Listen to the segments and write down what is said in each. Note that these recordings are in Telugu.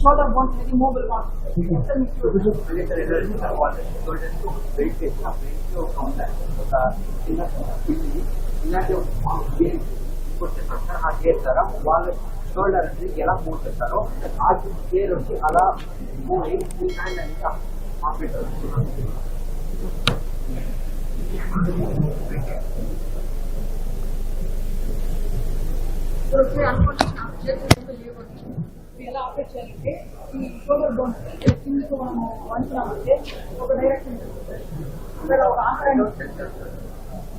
షోల్డర్ బోన్స్ అనేది మూవబుల్గా ఉంటుంది ఒకసారి మీకు వాళ్ళు షోల్డర్ అనేది ఎలా మూవ్ చేస్తారో ఆ గేర్ వచ్చి అలా మూవ్ అయ్యి మీ హ్యాండ్ అనేది ఆఫ్ పెట్టారు ఇప్పుడు వచ్చి అనుకోండి ఎలా ఆపరేట్ చేయాలంటే ఈ షోల్డర్ బోన్స్ కిందకు మనము వంచున్నామంటే ఒక డైరెక్షన్ ఇక్కడ ఒక ఆహారాన్ని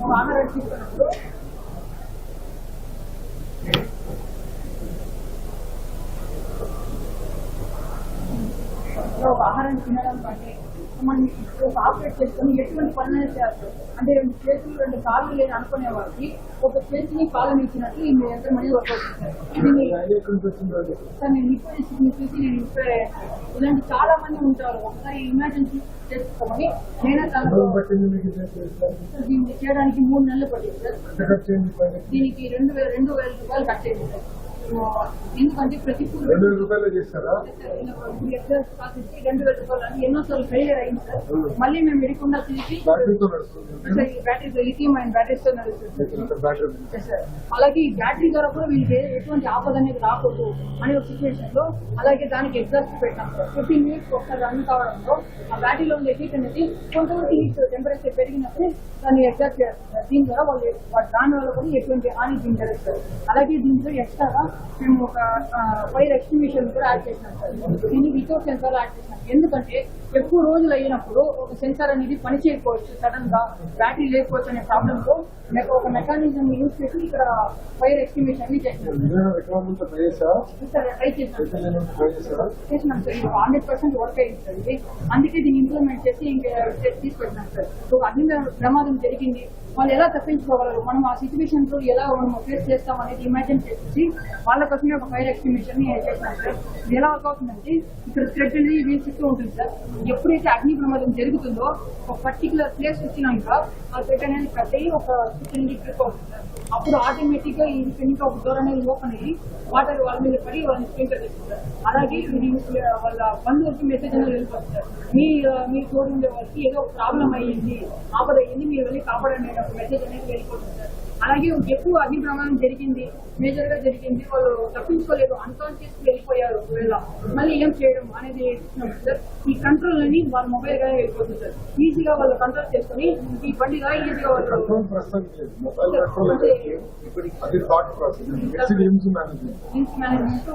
ఒక ఆహారాన్ని తీసుకున్నప్పుడు ఒక ఆహారాన్ని తినడం కంటే మనం ఒక ఆపరేట్ చేసుకొని ఎటువంటి పనులు చేస్తారు. అంటే రెండు చేతులు రెండు కాళ్ళు లేని అనుకునే వారికి ఒక చేతిని కాళ్ళని ఇచ్చినట్టు ఈ ఎంత దీన్ని సార్ నేను చూసి నేను ఇప్పుడే ఇలాంటి చాలా మంది ఉంటారు. ఒకసారి ఇమాజిన్ చేసుకోమని నేనే దీన్ని చేయడానికి మూడు నెలలు పట్టింది సార్. దీనికి రెండు వేల రెండు వేల రూపాయలు కట్ చేయండి సార్. ఎందుకంటే ప్రతి రెండు వేల రూపాయలు చేస్తారా? రెండు వేల రూపాయలు అని ఎన్నోసార్లు ఫెయిలియర్ అయింది సార్. మళ్ళీ మేము విడకుండా తీసి బ్యాటరీతో నడుస్తుంది. సార్ ఈ బ్యాటరీస్ లిథియం అండ్ బ్యాటరీస్తో నడుస్తుంది. Battery Yes, sir. అలాగే ఈ బ్యాటరీ ద్వారా కూడా వీళ్ళకి ఎటువంటి ఆపద అనేది రాకూడదు అనే ఒక సిచ్యువేషన్లో అలాగే దానికి ఎగ్జాస్ట్ పెట్టాం సార్. ఫిఫ్టీన్ మినిట్స్ ఒకసారి రన్ కావడంలో ఆ బ్యాటరీలో ఉండే హీట్ అనేది కొంతవరకు హీట్ టెంపరేచర్ పెరిగినప్పుడు దాన్ని ఎగ్జాస్ట్ చేస్తారు సార్. దీని ద్వారా వాళ్ళు వాళ్ళ దాని వల్ల కూడా ఎటువంటి హాని దీని జరుగుతుంది అలాగే దీంట్లో ఎక్స్ట్రాగా మేము ఒక ఫైర్ ఎక్స్టింగ్విషన్ కూడా యాడ్ చేసినాం సార్. దీన్ని వితౌట్ సెన్సార్ యాడ్ చేసినాం. ఎందుకంటే ఎక్కువ రోజులు అయినప్పుడు ఒక సెన్సార్ అనేది పని చేయకపోవచ్చు సడన్గా బ్యాటరీ లేకపోవచ్చు అనే ప్రాబ్లమ్తో మేము ఒక మెకానిజం యూజ్ చేసి ఇక్కడ ఫైర్ ఎక్స్టింగ్విషన్ని చేసినాం. సార్ ట్రై చేసినాం. సార్. ఇది హండ్రెడ్ పర్సెంట్ వర్క్ అయింది సార్. ఇది అందుకే దీన్ని ఇంప్లిమెంట్ చేసి ఇంకా తీసుకొచ్చినాం సార్. ఒక అగ్ని ప్రమాదం జరిగింది. వాళ్ళు ఎలా తప్పించుకోగలరు? మనం ఆ సిచ్యువేషన్స్ ఎలా మనం ఫేస్ చేస్తాం అనేది ఇమాజిన్ చేసి వాళ్ళ కోసమే ఒక ఫైర్ ఎక్స్టిమేషన్ చేస్తాం సార్. ఇది ఎలా అవుతుందంటే ఇక్కడ థ్రెడ్ అనేది వీల్ చుట్టూ ఉంటుంది సార్. ఎప్పుడైతే అగ్ని ప్రమాదం జరుగుతుందో ఒక పర్టికులర్ ప్లేస్ వచ్చినాక ఆ థ్రెడ్ అనేది కట్ అయ్యి ఒక స్విచ్ అనేది అవుతుంది సార్. అప్పుడు ఆటోమేటిక్గా ఈ కింద ఒక డోర్ అనేది ఓపెన్ అయ్యి వాటర్ వాళ్ళ మీద పడి వాళ్ళని స్ప్రింకర్ చేస్తారు అలాగే ఇది వాళ్ళ బంధువులకి మెసేజ్ అనేది వెళ్ళిపోతుంది. సార్ మీ ఆ, మీ తోడు ఉండే వాళ్ళకి ఏదో ప్రాబ్లం అయ్యింది ఆపద అయ్యింది మీరు వెళ్ళి కాపాడండి అనే ఒక మెసేజ్ అనేది వెళ్ళిపోతుంది. సార్ అలాగే ఎక్కువ అగ్ని ప్రమాదం జరిగింది మేజర్గా జరిగింది. వాళ్ళు తప్పించుకోలేదు అన్కాన్షియస్ వెళ్ళిపోయారు ఒకవేళ. మళ్ళీ ఏం చేయడం అనేది సార్ ఈ కంట్రోల్ అని వాళ్ళ మొబైల్గా వెళ్ళిపోతుంది సార్. ఈజీగా వాళ్ళు కంట్రోల్ చేసుకుని ఈ బండిగా ఈజీగా వాళ్ళు అది thought process next games management